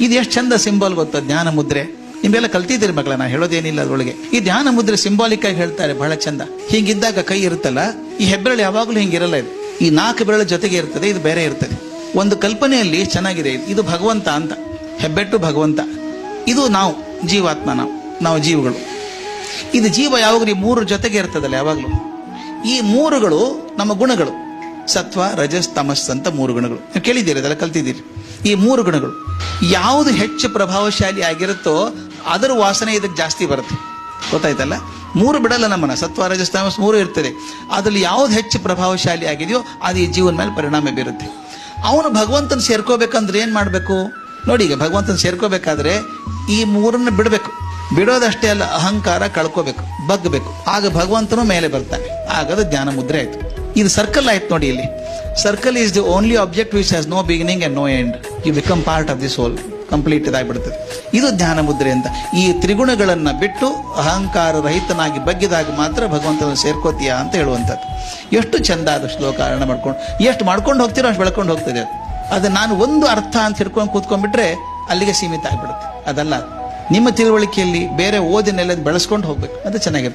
ಇದು ಎಷ್ಟು ಚಂದ ಸಿಂಬಲ್ ಗೊತ್ತಾ, ಜ್ಞಾನ ಮುದ್ರೆ? ನಿಮ್ಗೆಲ್ಲ ಕಲ್ತಿದ್ದೀರಿ ಮಗಳ ನಾ ಹೇಳೋದೇನಿಲ್ಲ ಅದ್ರೊಳಗೆ. ಈ ಧ್ಯಾನ ಮುದ್ರೆ ಸಿಂಬಾಲಿಕ್ ಆಗಿ ಹೇಳ್ತಾರೆ, ಬಹಳ ಚಂದ. ಹಿಂಗಿದ್ದಾಗ ಕೈ ಇರುತ್ತಲ್ಲ, ಈ ಹೆಬ್ಬೆರಳು ಯಾವಾಗಲೂ ಹಿಂಗಿರಲ್ಲ ಇದು. ಈ ನಾಲ್ಕು ಬೆರಳು ಜೊತೆಗೆ ಇರ್ತದೆ, ಇದು ಬೇರೆ ಇರ್ತದೆ. ಒಂದು ಕಲ್ಪನೆಯಲ್ಲಿ ಚೆನ್ನಾಗಿದೆ ಇದು. ಇದು ಭಗವಂತ ಅಂತ. ಹೆಬ್ಬೆಟ್ಟು ಭಗವಂತ. ಇದು ನಾವು, ಜೀವಾತ್ಮ ನಾವು ನಾವು ಜೀವಗಳು. ಇದು ಜೀವ ಯಾವಾಗಲೂ ಈ ಮೂರು ಜೊತೆಗೆ ಇರ್ತದಲ್ಲ ಯಾವಾಗಲೂ. ಈ ಮೂರುಗಳು ನಮ್ಮ ಗುಣಗಳು. ಸತ್ವ, ರಜಸ್, ತಮಸ್ ಅಂತ ಮೂರು ಗುಣಗಳು. ನೀವು ಕೇಳಿದ್ದೀರಿ, ಅದೆಲ್ಲ ಕಲ್ತಿದ್ದೀರಿ. ಈ ಮೂರು ಗುಣಗಳು, ಯಾವುದು ಹೆಚ್ಚು ಪ್ರಭಾವಶಾಲಿ ಆಗಿರುತ್ತೋ ಅದರ ವಾಸನೆ ಇದಕ್ಕೆ ಜಾಸ್ತಿ ಬರುತ್ತೆ. ಗೊತ್ತಾಯ್ತಲ್ಲ? ಮೂರು ಬಿಡಲ್ಲ ನಮ್ಮನ್ನ. ಸತ್ವ, ರಜಸ್, ತಮಸ್ ಮೂರು ಇರ್ತದೆ. ಅದ್ರಲ್ಲಿ ಯಾವ್ದು ಹೆಚ್ಚು ಪ್ರಭಾವಶಾಲಿ ಆಗಿದೆಯೋ ಅದು ಈ ಜೀವನ ಮೇಲೆ ಪರಿಣಾಮ ಬೀರುತ್ತೆ. ಅವನು ಭಗವಂತನ ಸೇರ್ಕೋಬೇಕಂದ್ರೆ ಏನು ಮಾಡಬೇಕು? ನೋಡಿ ಈಗ ಭಗವಂತನ ಸೇರ್ಕೋಬೇಕಾದ್ರೆ ಈ ಮೂರನ್ನು ಬಿಡಬೇಕು. ಬಿಡೋದಷ್ಟೇ ಅಲ್ಲ, ಅಹಂಕಾರ ಕಳ್ಕೋಬೇಕು ಬಗ್ಬೇಕು ಆಗ ಭಗವಂತನು ಮೇಲೆ ಬರ್ತಾನೆ. ಆಗದ ಜ್ಞಾನ ಮುದ್ರೆ ಆಯ್ತು. ಇದು ಸರ್ಕಲ್ ಆಯ್ತು ನೋಡಿ ಇಲ್ಲಿ. Circle is the only object which has no beginning and no end you become part of this whole complete ಇದಾಗ್ಬಿಡ್ತದೆ ಇದು ಧ್ಯಾನ ಮುದ್ರೆ ಅಂತ. ಈ ತ್ರಿಗುಣಗಳನ್ನು ಬಿಟ್ಟು ಅಹಂಕಾರ ರಹಿತನಾಗಿ ಬಗ್ಗಿದಾಗ ಮಾತ್ರ ಭಗವಂತನ ಸೇರ್ಕೋತೀಯ ಅಂತ ಹೇಳುವಂಥದ್ದು. ಎಷ್ಟು ಚಂದ ಅದು ಶ್ಲೋಕ ಅರಣ ಮಾಡ್ಕೊಂಡು. ಎಷ್ಟು ಮಾಡ್ಕೊಂಡು ಹೋಗ್ತೀರೋ ಅಷ್ಟು ಬೆಳ್ಕೊಂಡು ಹೋಗ್ತದೆ ಅದು. ಅದು ನಾನು ಒಂದು ಅರ್ಥ ಅಂತ ಹಿಡ್ಕೊಂಡು ಕೂತ್ಕೊಂಡ್ಬಿಟ್ರೆ ಅಲ್ಲಿಗೆ ಸೀಮಿತ ಆಗಿಬಿಡುತ್ತೆ. ಅದಲ್ಲ, ನಿಮ್ಮ ತಿಳುವಳಿಕೆಯಲ್ಲಿ ಬೇರೆ ಓದಿನೆಲ್ಲ ಬೆಳೆಸ್ಕೊಂಡು ಹೋಗ್ಬೇಕು. ಅದು ಚೆನ್ನಾಗಿರುತ್ತೆ.